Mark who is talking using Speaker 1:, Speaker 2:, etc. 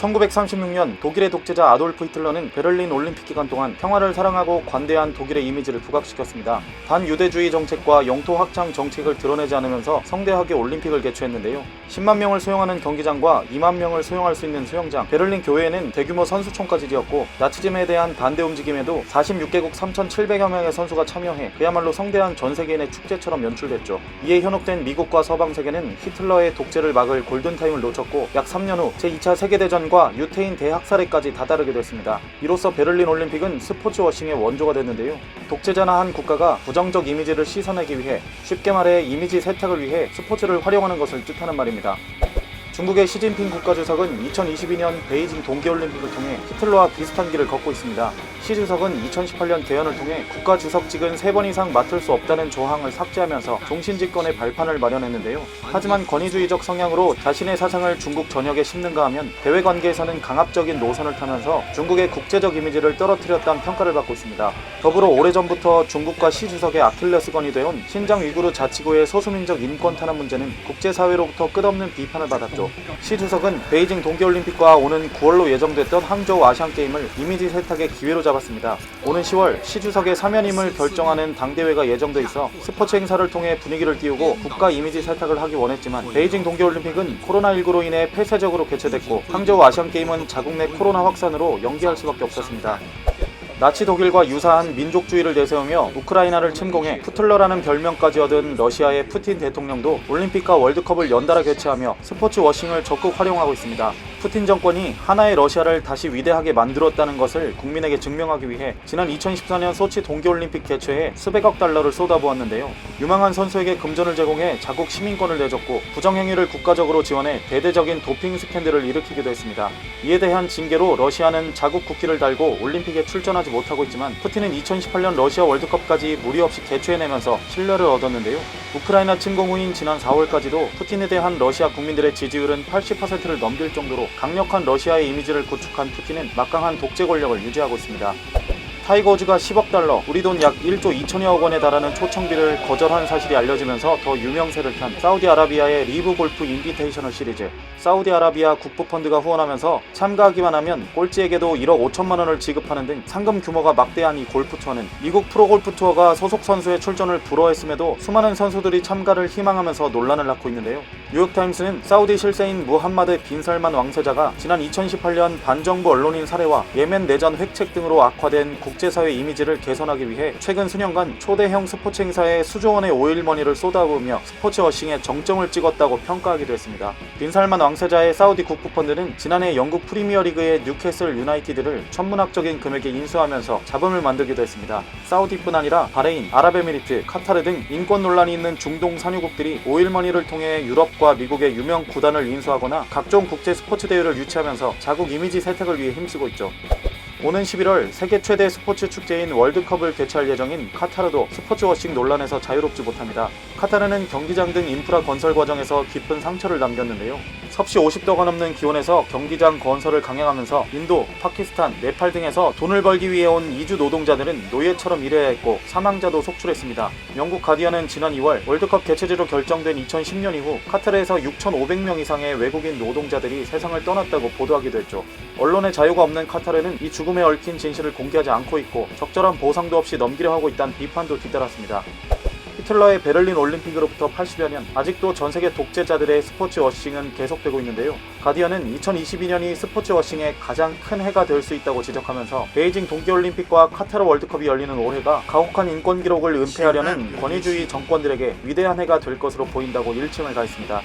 Speaker 1: 1936년 독일의 독재자 아돌프 히틀러는 베를린 올림픽 기간 동안 평화를 사랑하고 관대한 독일의 이미지를 부각시켰습니다. 반유대주의 정책과 영토 확장 정책을 드러내지 않으면서 성대하게 올림픽을 개최했는데요. 10만 명을 수용하는 경기장과 2만 명을 수용할 수 있는 수영장, 베를린 교외에는 대규모 선수촌까지 지었고 나치즘에 대한 반대 움직임에도 46개국 3,700여 명의 선수가 참여해 그야말로 성대한 전 세계인의 축제처럼 연출됐죠. 이에 현혹된 미국과 서방 세계는 히틀러의 독재를 막을 골든타임을 놓쳤고 약 3년 후 제2차 세계대전 과 유태인 대학살에까지 다다르게 됐습니다. 이로써 베를린 올림픽은 스포츠 워싱의 원조가 됐는데요. 독재자나 한 국가가 부정적 이미지를 씻어내기 위해 쉽게 말해 이미지 세탁을 위해 스포츠를 활용하는 것을 뜻하는 말입니다. 중국의 시진핑 국가주석은 2022년 베이징 동계올림픽을 통해 히틀러와 비슷한 길을 걷고 있습니다. 시 주석은 2018년 개헌을 통해 국가주석직은 3번 이상 맡을 수 없다는 조항을 삭제하면서 종신집권의 발판을 마련했는데요. 하지만 권위주의적 성향으로 자신의 사상을 중국 전역에 심는가 하면 대외 관계에서는 강압적인 노선을 타면서 중국의 국제적 이미지를 떨어뜨렸다는 평가를 받고 있습니다. 더불어 오래전부터 중국과 시 주석의 아킬레스건이 되온 신장 위구르 자치구의 소수민족 인권 탄압 문제는 국제사회로부터 끝없는 비판을 받았죠. 시 주석은 베이징 동계올림픽과 오는 9월로 예정됐던 항저우 아시안게임을 이미지 세탁의 기회로 잡았습니다. 오는 10월 시 주석의 사면임을 결정하는 당대회가 예정돼 있어 스포츠 행사를 통해 분위기를 띄우고 국가 이미지 세탁을 하기 원했지만 베이징 동계올림픽은 코로나19로 인해 폐쇄적으로 개최됐고 항저우 아시안게임은 자국 내 코로나 확산으로 연기할 수밖에 없었습니다. 나치 독일과 유사한 민족주의를 내세우며 우크라이나를 침공해 푸틀러라는 별명까지 얻은 러시아의 푸틴 대통령도 올림픽과 월드컵을 연달아 개최하며 스포츠 워싱을 적극 활용하고 있습니다. 푸틴 정권이 하나의 러시아를 다시 위대하게 만들었다는 것을 국민에게 증명하기 위해 지난 2014년 소치 동계올림픽 개최에 수백억 달러를 쏟아부었는데요. 유망한 선수에게 금전을 제공해 자국 시민권을 내줬고 부정행위를 국가적으로 지원해 대대적인 도핑 스캔들을 일으키기도 했습니다. 이에 대한 징계로 러시아는 자국 국기를 달고 올림픽에 출전하지 못하고 있지만 푸틴은 2018년 러시아 월드컵까지 무리 없이 개최해내면서 신뢰를 얻었는데요. 우크라이나 침공 후인 지난 4월까지도 푸틴에 대한 러시아 국민들의 지지율은 80%를 넘길 정도로 강력한 러시아의 이미지를 구축한 푸틴은 막강한 독재 권력을 유지하고 있습니다. 타이거 우즈가 10억 달러, 우리 돈 약 1조 2천여억 원에 달하는 초청비를 거절한 사실이 알려지면서 더 유명세를 탄 사우디아라비아의 리브 골프 인비테이셔널 시리즈. 사우디아라비아 국부펀드가 후원하면서 참가하기만 하면 꼴찌에게도 1억 5천만 원을 지급하는 등 상금 규모가 막대한 이 골프 투어는 미국 프로골프 투어가 소속 선수의 출전을 불허했음에도 수많은 선수들이 참가를 희망하면서 논란을 낳고 있는데요. 뉴욕타임스는 사우디 실세인 무함마드 빈살만 왕세자가 지난 2018년 반정부 언론인 살해와 예멘 내전 획책 등으로 악화된 국 제사회 이미지를 개선하기 위해 최근 수년간 초대형 스포츠 행사에 수조 원의 오일머니를 쏟아부으며 스포츠 워싱에 정점을 찍었다고 평가하기도 했습니다. 빈살만 왕세자의 사우디 국부펀드는 지난해 영국 프리미어리그의 뉴캐슬 유나이티드를 천문학적인 금액에 인수하면서 자금을 만들기도 했습니다. 사우디뿐 아니라 바레인, 아랍에미리트, 카타르 등 인권 논란이 있는 중동 산유국들이 오일머니를 통해 유럽과 미국의 유명 구단을 인수하거나 각종 국제 스포츠 대회를 유치하면서 자국 이미지 세탁을 위해 힘쓰고 있죠. 오는 11월 세계 최대 스포츠 축제인 월드컵을 개최할 예정인 카타르도 스포츠 워싱 논란에서 자유롭지 못합니다. 카타르는 경기장 등 인프라 건설 과정에서 깊은 상처를 남겼는데요. 섭씨 50도가 넘는 기온에서 경기장 건설을 강행하면서 인도, 파키스탄, 네팔 등에서 돈을 벌기 위해 온 이주 노동자들은 노예처럼 일해야 했고 사망자도 속출했습니다. 영국 가디언은 지난 2월 월드컵 개최지로 결정된 2010년 이후 카타르에서 6,500명 이상의 외국인 노동자들이 세상을 떠났다고 보도하기도 했죠. 언론의 자유가 없는 카타르는 이 죽음에 얽힌 진실을 공개하지 않고 있고 적절한 보상도 없이 넘기려 하고 있다는 비판도 뒤따랐습니다. 히틀러의 베를린 올림픽으로부터 80여 년 아직도 전 세계 독재자들의 스포츠 워싱은 계속되고 있는데요. 가디언은 2022년이 스포츠 워싱의 가장 큰 해가 될 수 있다고 지적하면서 베이징 동계올림픽과 카타르 월드컵이 열리는 올해가 가혹한 인권 기록을 은폐하려는 권위주의 정권들에게 위대한 해가 될 것으로 보인다고 일침을 가했습니다.